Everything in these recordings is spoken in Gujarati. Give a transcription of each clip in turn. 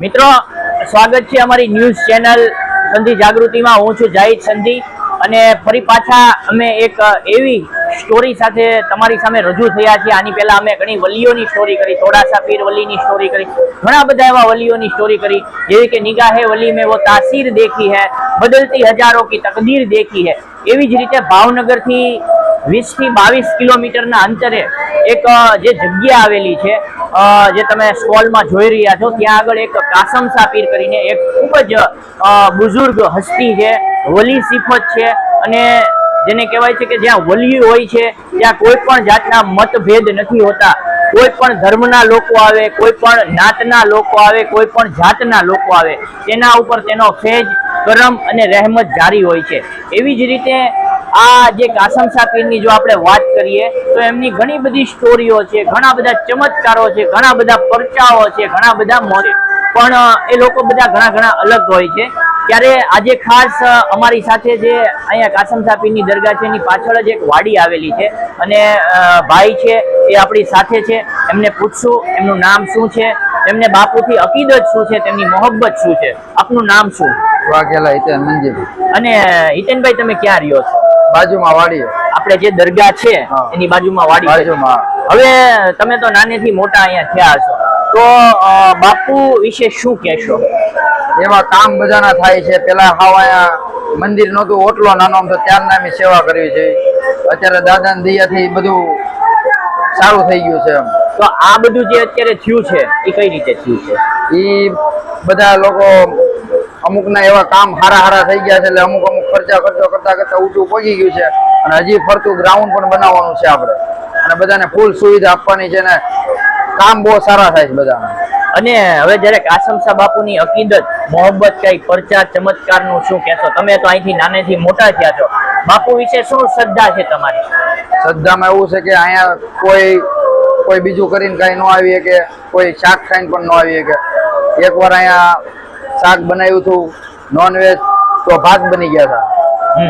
મિત્રો, સ્વાગત છે અમારી ન્યૂઝ ચેનલ સંધિ જાગૃતિમાં. હું છું જાહિદ સંધિ અને ફરી પાછા અમે એક એવી સ્ટોરી સાથે તમારી સામે રજૂ થયા છીએ. આની પહેલા અમે ઘણી વલીઓની સ્ટોરી કરી, થોડાસા પીર વલીની સ્ટોરી કરી, ઘણા બધા એવા વલીઓની સ્ટોરી કરી. જેવી કે નિગાહે વલી મેં વો તાસીર દેખી હૈ, બદલતી હજારો કી તકદીર દેખી હૈ. એવી જ રીતે ભાવનગરથી વીસથી બાવીસ કિલોમીટરના અંતરે એક જે જગ્યા આવેલી છે જે તમે સ્કોલમાં જોઈ રહ્યા છો, ત્યાં આગળ એક કાસમ સાપીર કરીને એક ખૂબ જ બુઝુર્ગ હસ્તી છે, વલી સિફત છે અને જેને કહેવાય છે કે જ્યાં વલી હોય છે, ત્યાં કોઈ પણ જાતના મતભેદ નથી હોતા. કોઈ પણ ધર્મના લોકો આવે, કોઈ પણ નાતના લોકો આવે, કોઈ પણ જાતના લોકો આવે. તેના ઉપર તેનો ફેજ કરમ અને રહેમત જારી હોય છે. એવી જ રીતે આ જે કાસમ સાપીરની જો આપણે વાત કરીએ, તો એમની ઘણી બધી સ્ટોરીઓ છે, ઘણા બધા ચમત્કારો છે, ઘણા બધા પરચાઓ છે, ઘણા બધા મોરે પણ, એ લોકો બધા ઘણા ઘણા અલગ હોય છે. ત્યારે આજે ખાસ અમારી સાથે જે અહીંયા કાસમ પીરની દરગાહ છે, એની પાછળ જ એક વાડી આવેલી છે. અને ભાઈ છે, એ આપણી સાથે છે. એમને પૂછશું, એમનું નામ શું છે? એમને બાપુથી અકીદત શું છે? તેમની મોહબ્બત શું છે? આપનું નામ શું? વાઘેલા હિતેન મંજીભાઈ અને હિતેનભાઈ તમે ક્યાં રહ્યો છો? બાજુમાં વાડી આપણે જે દરગાહ છે એની બાજુમાં વાડી બાજુમાં. હવે તમે તો નાનેથી મોટા અહીંયા થયા છો તો બાપુ વિશે શું કહેશો? એવા કામ બધાના થાય છે. પેલા હાવ અહીંયા મંદિર નહોતું ઓટલો નાનો તો ત્યારના અમે સેવા કરવી છે. અત્યારે દાદા દયાથી બધું સારું થઈ ગયું છે એમ. તો આ બધું જે અત્યારે થયું છે એ કઈ રીતે થયું છે? એ બધા લોકો અમુકના એવા કામ હારા હારા થઈ ગયા છે એટલે અમુક અમુક ખર્ચા ખર્ચો કરતા કરતા ઊંચું પગી ગયું છે અને હજી ફરતું ગ્રાઉન્ડ પણ બનાવવાનું છે આપણે. અને બધાને ફૂલ સુવિધા આપવાની છે ને કામ બહુ સારા થાય છે બધાને. અને હવે જ્યારે કાસમ શાહ બાપુની અકીદત મોહબ્બત કઈ પરચા ચમત્કારનું શું કહેશો? તમે તો અહીંથી નાનેથી મોટા થયા છો. બાપુ વિશે શું શ્રદ્ધા છે તમારી? શ્રદ્ધામાં એવું છે કે અહીંયા કોઈ કોઈ બીજું કરીને કાંઈ ન આવીએ કે કોઈ શાક ખાઈને પણ ન આવીએ કે. એકવાર અહીંયા શાક બનાવ્યું હતું નોનવેજ તો ભાત બની ગયા હતા.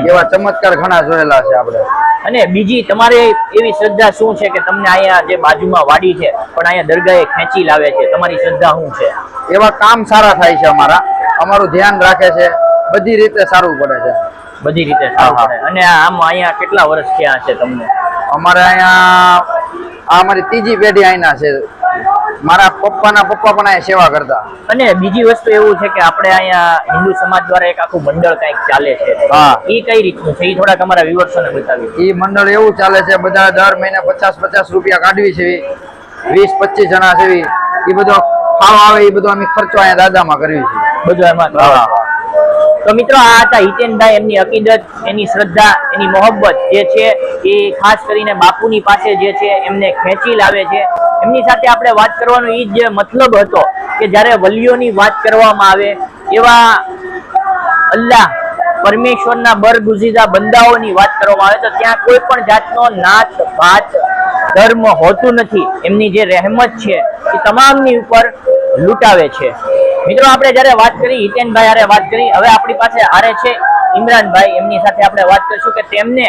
એવા ચમત્કાર ઘણા જોયેલા છે આપણે. અને બીજી તમારે એવી શ્રદ્ધા શું છે કે તમને અહીંયા જે બાજુમાં વાડી છે પણ અહીંયા દરગાહે ખેંચી લાવે છે તમારી શ્રદ્ધા શું છે? એવા કામ સારા થાય છે અમારા. અમારું ધ્યાન રાખે છે બધી રીતે સારું પડે છે. બધી રીતે સારું. પડે. અને આમ અહીંયા કેટલા વર્ષ થયા છે તમને? અમારે અહીંયા આ અમારી ત્રીજી પેઢી અહીંના છે. મારા પપ્પાના પપ્પા પણ અહીંયા સેવા કરતા. અને બીજી વસ્તુ એવું છે કે આપણે અહીંયા હિન્દુ સમાજ દ્વારા એક આખું મંડળ કંઈક ચાલે છે. હા. એ કઈ રીતનું છે? એ થોડાક અમારા વ્યુઅર્સોને બતાવી એ મંડળ એવું ચાલે છે બધા દર મહિને પચાસ પચાસ રૂપિયા કાઢવી છે વીસ પચીસ જણા છે એ બધો ખાવા આવે એ બધો અમે ખર્ચો અહીંયા દાદામાં કરવી છે બધું એમાં. તો મિત્રો, આ હતા હિતેનભાઈ, એમની અકીદત, એની શ્રદ્ધા, એની મોહબ્બત જે છે એ ખાસ કરીને બાપુની પાસે જે છે એમને ખેંચી લાવે છે. એમની સાથે આપણે વાત કરવાનો એ જ મતલબ હતો કે જ્યારે વલીઓની વાત કરવામાં આવે, એવા અલ્લાહ પરમેશ્વરના બરગુઝીદા બંદાઓની વાત કરવામાં આવે, તો ત્યાં કોઈ પણ જાતનો નાત, ભાત, ધર્મ હોતું નથી. એમની જે રહેમત છે એ તમામની ઉપર લૂંટાવે છે. મિત્રો આપણે જ્યારે વાત કરી હિતેનભાઈ હારે વાત કરી હવે આપણી પાસે હારે છે ઇમરાનભાઈ એમની સાથે આપણે વાત કરીશું કે તેમને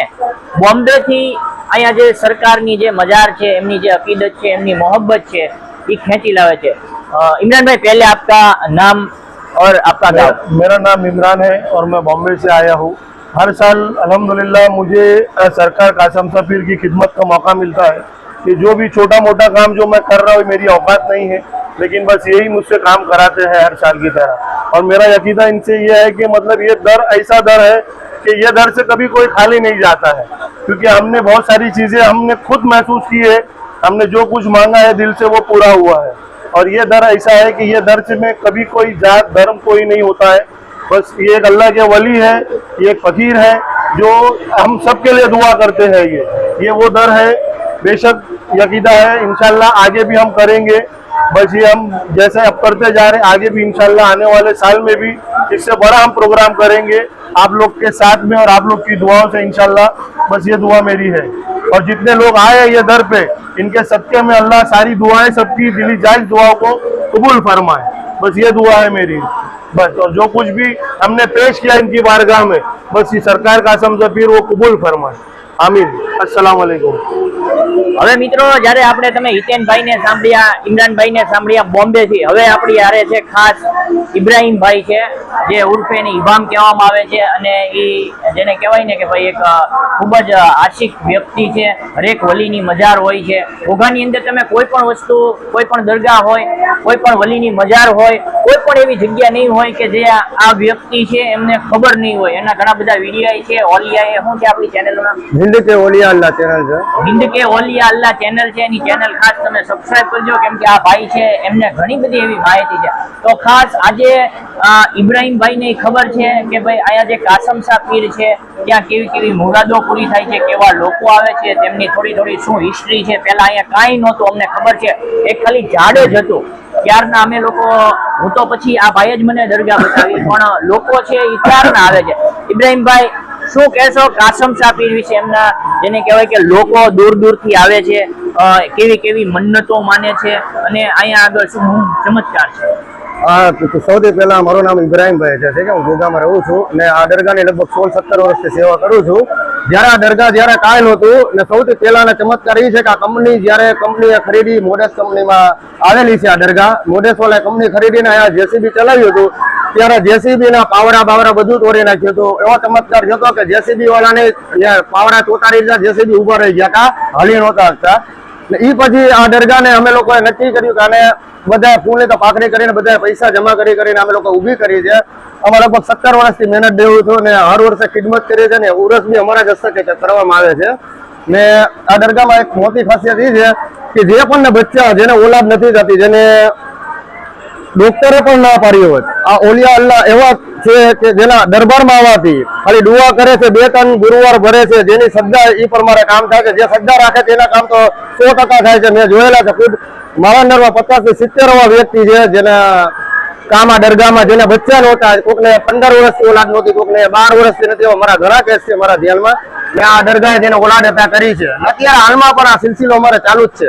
બોમ્બે થી અહીંયા જે સરકારની જે મજાર છે એમની જે અકીદત છે એમની મોહબ્બત છે એ ખેંચી લાવે છે અ, इमरान भाई पहले आपका नाम और आपका गांव मेरा मेरा नाम इमरान है और मैं बॉम्बे से आया हूँ हर साल अल्हम्दुलिल्लाह मुझे अ, सरकार कासम सफीर की खिदमत का मौका मिलता है कि जो भी छोटा मोटा काम जो मैं कर रहा हूँ मेरी औकात नहीं है लेकिन बस यही मुझसे काम कराते हैं हर साल की तरह। और मेरा यकीदा इनसे ये है कि मतलब ये दर, ऐसा दर है कि ये दर से कभी कोई खाली नहीं जाता है। क्योंकि हमने बहुत सारी चीज़ें हमने खुद महसूस की है, हमने जो कुछ मांगा है दिल से वो पूरा हुआ है। और ये दर ऐसा है कि ये दर में कभी कोई जात, धर्म कोई नहीं होता है। बस ये एक अल्लाह के वली है, ये एक फकीर है, जो हम सबके लिए दुआ करते हैं ये। ये वो दर है, बेशक यकीदा है, इंशाल्लाह आगे भी हम करेंगे। बस ये हम जैसे अब करते जा रहे हैं, आगे भी इंशाल्लाह आने वाले साल में भी इससे बड़ा हम प्रोग्राम करेंगे। आप लोग के साथ में और आप लोग की दुआओं से इंशाल्लाह बस ये दुआ मेरी है। और जितने लोग आए ये दर पे, इनके सबके में अल्लाह सारी दुआएँ सबकी, दिली जायज़ दुआओं को कबूल फरमाए। बस ये दुआ है मेरी। बस, और जो कुछ भी हमने पेश किया इनकी बारगाह में, बस ये सरकार का असम जफीर वो कबूल फरमाए। હામિદ અસલામ હવે મિત્રો, જ્યારે આપણે તમે હિતેનભાઈને સાંભળ્યા, ઇમરાનભાઈને સાંભળ્યા બોમ્બે થી હવે આપણી હારે છે ખાસ ઇબ્રાહીમભાઈ છે જે ઉર્ફે એને ઇબામ કહેવામાં આવે છે અને એ જેને કહેવાય ને કે ભાઈ એક ખૂબ જ આશિક વ્યક્તિ છે હરેક વલીની મજાર હોય છે. ઘોઘાની અંદર તમે કોઈ પણ વસ્તુ કોઈ પણ દરગાહ હોય કોઈ પણ વલીની મજાર હોય કોઈ પણ એવી જગ્યા નહીં હોય કે જે આ વ્યક્તિ છે એમને ખબર નહીં હોય. એના ઘણા બધા વિડીયા છે ઓલિયા એ શું છે આપણી ચેનલમાં હિન્દ કે ઓલિયા અલ્લાહ ચેનલ છે? હિન્દ કે ઓલિયા અલ્લાહ ચેનલ છે એની ચેનલ ખાસ તમે સબસ્ક્રાઇબ કરજો કેમ કે આ ભાઈ છે એમને ઘણી બધી એવી માહિતી છે. તો ખાસ આજે અ, ઇબ્રાહીમભાઈ ને ખબર છે કે ભાઈ અહીંયા જે કાસમ શાહ પીર છે ત્યાં કેવી કેવી મુરાદો પૂરી થાય છે કેવા લોકો આવે છે તેમની થોડી થોડી શું હિસ્ટ્રી છે પહેલા અહીંયા કાંઈ નહોતું અમને ખબર છે એ ખાલી ઝાડ જ હતું. ત્યારના અમે લોકો હું તો પછી આ ભાઈ જ મને દરગાહ બતાવી પણ લોકો છે એ ત્યારના આવે છે. ઇબ્રાહીમભાઈ શું કહેશો કાસમ શાહ પીર વિશે? એમના જેને કહેવાય કે લોકો દૂર દૂરથી આવે છે કેવી કેવી મન્નતો માને છે અને અહીંયા આગળ શું ચમત્કાર છે? આ સૌથી પહેલા મારું નામ ઇબ્રાહીમભાઈ છે, ઠીક હું ગોગામાં રહું છું અને આ દરગાહની લગભગ સોળ સત્તર વર્ષથી સેવા કરું છું. જ્યારે આ દરગાહ જ્યારે કાંઈ નહોતું ને સૌથી પહેલાના ચમત્કાર એ છે કે આ કંપની જ્યારે કંપનીએ ખરીદી, મોડેસ કંપનીમાં આવેલી છે આ દરગાહ. મોડેસવાલા કંપની ખરીદીને અહીંયા જેસીબી ચલાવ્યું હતું. ત્યારે જેસીબી ના પાવડા બાવડા બધું તોડી નાખ્યું હતું. એવો ચમત્કાર થયો કે જેસીબી વાળાને પાવડા ચોટાડી જેસીબી ઊભા રહી ગયા હતા હલી નહોતા શકતા. ઈ પછી આ દરગાહને અમે લોકોએ નક્કી કર્યું કે આને બધા ફૂલની તો પાકડી કરીને બધા પૈસા જમા કરી કરીને અમે લોકો ઊભી કરી છે. અમે લગભગ સત્તર વર્ષથી મહેનત દેવું છું ને હર વર્ષે ખિદમત કરી છે ને ઉરસ બી અમારા જ હસ્તકે કરવામાં આવે છે. ને આ દરગાહમાં એક મોટી ખાસિયત એ છે કે જે પણ બચ્ચા જેને ઓલાદ નથી થતી, જેને ડોક્ટરે પણ ના પાડ્યો હોત, આ ઓલિયા અલ્લાહ એવા છે કે જેના દરબારમાં આવવાથી ખાલી દુઆ કરે છે, બે ત્રણ ગુરુવાર ભરે છે, જેની શ્રદ્ધા એ પ્રમાણે કામ થાય છે. જે શ્રદ્ધા રાખે છે તેના કામ તો સો થાય છે. મેં જોયેલા છે, ખુદ મારા અંદરમાં પચાસથી સિત્તેર વ્યક્તિ છે, જેના કામા દરગાહમાં, જેને બચ્ચા નહોતા, કોકને પંદર વર્ષથી ઓલાદ નહોતી, કોકને બાર વર્ષથી નથી મારા ઘણા કેસ છે મારા ધ્યાનમાં. મેં આ દરગાહે જેને ઓલાદ હતા કરી છે. અત્યારે હાલમાં પણ આ સિલસિલો અમારે ચાલુ જ છે.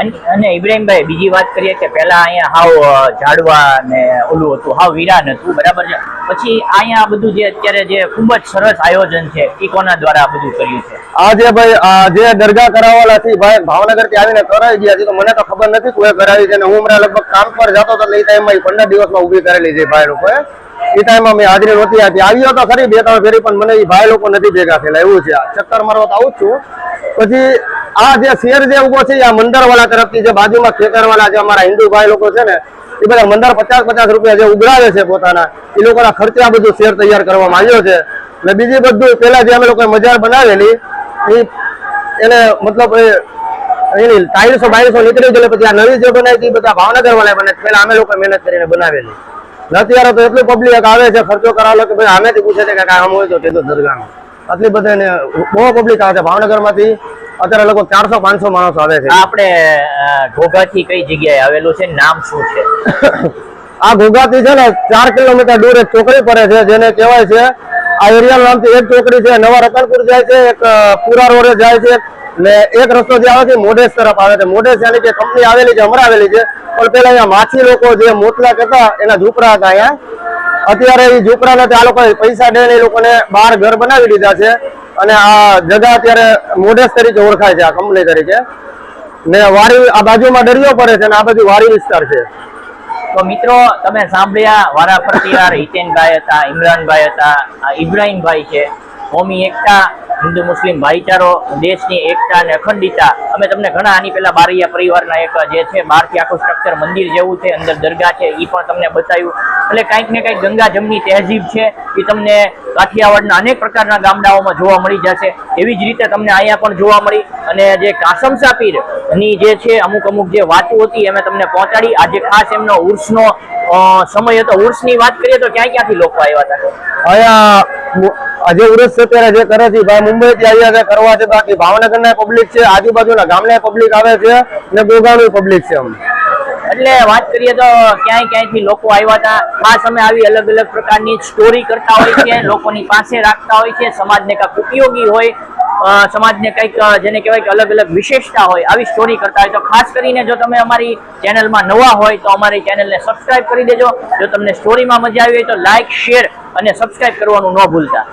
અને અને ઇબ્રાહીમભાઈ, બીજી વાત કરીએ કે પહેલા અહીંયા હાવ ઝાડવા ને ઓલું હતું, હાવ વિરાન હતું, બરાબર છે? પછી અહીંયા બધું જે અત્યારે જે ખૂબ જ સરસ આયોજન છે, એ કોના દ્વારા આ બધું કર્યું છે? આ જે ભાઈ જે દરગાહ કરાવવાના થી ભાઈ ભાવનગરથી આવીને કરાવી ગયા છે, તો મને તો ખબર નથી કોઈ કરાવી છે ને હું હમણાં લગભગ કામ પર જતો તો એ ટાઈમમાં પંદર દિવસમાં ઊભી કરેલી છે ભાઈ લોકોએ. એ ટાઈમમાં મેં હાજરી નહોતી આપી. આવ્યો તો ખરી, બે ત્રણ ફેરી, પણ મને એ ભાઈ લોકો નથી ભેગા થયેલા. એવું છે ચક્કર મારવા તો આવું છું. પછી આ જે શેર જે ઊભો છે આ મંદરવાળા તરફથી જે બાજુમાં ખેતરવાળા જે અમારા હિન્દુ ભાઈ લોકો છે ને એ બધા મંદર પચાસ પચાસ રૂપિયા જે ઉઘરાવે છે પોતાના એ લોકોના ખર્ચે બધું શેર તૈયાર કરવામાં આવ્યો છે. અને બીજી બધું, પેલા જે અમે લોકોએ મજાર બનાવેલી એ એને મતલબ એની ટાઈલ્સો બાઈલ્સો નીકળી ગયેલી, પછી આ નવી જે બનાવી હતી બધા ભાવનગર વાળા બને પેલા અમે લોકો મહેનત કરીને બનાવેલી. અત્યારે તો એટલું પબ્લિક આવે છે ખર્ચો કરાવે કે ભાઈ આમેથી પૂછે છે કે કાંઈ આમ હોય તો તે તો દરગાહમાં. આટલી બધાને બહુ પબ્લિક આવે છે. ભાવનગરમાંથી અત્યારે લગભગ ચારસો પાંચસો માણસો આવે છે. આપણે ઘોઘાથી કઈ જગ્યાએ આવેલું છે? નામ શું છે? આ ઘોઘાથી છે ને ચાર કિલોમીટર દૂર એક ચોકડી પડે છે જેને કહેવાય છે આ એરિયા નામથી એક ચોકડી છે નવા રતનપુર જાય છે એક પુરા રોડે જાય છે ને એક રસ્તો જે આવે છે મોઢેસ તરફ આવે છે. મોઢેસ યાની કે કંપની આવેલી છે હમણાં આવેલી છે. પણ પેલા અહીંયા માછી લોકો જે મોતલા હતા એના ઝૂંપડા હતા અહીંયા. અત્યારે એ ઝૂંપડા નથી આ લોકો પૈસા દઈને એ લોકોને બહાર ઘર બનાવી દીધા છે. અને આ જગા અત્યારે મોઢેસ તરીકે ઓળખાય છે, આ કંપની તરીકે. ને વારી આ બાજુમાં દરિયો પડે છે અને આ બાજુ વારી વિસ્તાર છે. તો મિત્રો, તમે સાંભળ્યા વારા પ્રતિવાર હિતેનભાઈ હતા, ઇમરાનભાઈ હતા, આ ઇબ્રાહીમભાઈ છે. કોમી, એકતા, હિન્દુ, મુસ્લિમ ભાઈચારો, દેશની એકતા અને અખંડિતા અમે તમને ઘણા આની પહેલા બારૈયા પરિવારના એક જે છે, બહારથી આખું સ્ટ્રક્ચર મંદિર જેવું છે, અંદર દરગાહ છે એ પણ તમને બતાવ્યું. એટલે કાંઈક ને કાંઈક ગંગા જમની તહેજીબ છે એ તમને કાઠિયાવાડના અનેક પ્રકારના ગામડાઓમાં જોવા મળી જશે. એવી જ રીતે તમને અહીંયા પણ જોવા મળી. અને જે કાસમ સાપીરની જે છે, અમુક અમુક જે વાતો હતી અમે તમને પહોંચાડી. આજે ખાસ એમનો ઉર્સનો સમય હતો, ઉર્સની વાત કરીએ તો ક્યાં ક્યાંથી લોકો આવ્યા હતા? અહીંયા આજે ઉરસ છે ત્યારે જે કરે છે ભાઈ મુંબઈ થી આવ્યા છે, કરવા છે બાકી ભાવનગર ના પબ્લિક છે, આજુબાજુના ગામના પબ્લિક આવે છે ને ગોગાનું પબ્લિક છે અમને એટલે વાત કરીએ તો ક્યાંય ક્યાંયથી લોકો આવ્યા હતા. આ સમય આવી અલગ અલગ પ્રકારની સ્ટોરી કરતા હોય છે, લોકોની પાસે રાખતા હોય છે. સમાજને કાંઈક ઉપયોગી હોય સમાજને કંઈક જેને કહેવાય કે અલગ અલગ વિશેષતા હોય, આવી સ્ટોરી કરતા હોય. તો ખાસ કરીને જો તમે અમારી ચેનલમાં નવા હોય, તો અમારી ચેનલને સબસ્ક્રાઈબ કરી દેજો. જો તમને સ્ટોરીમાં મજા આવી હોય તો લાઇક શેર અને સબસ્ક્રાઇબ કરવાનું ન ભૂલતા.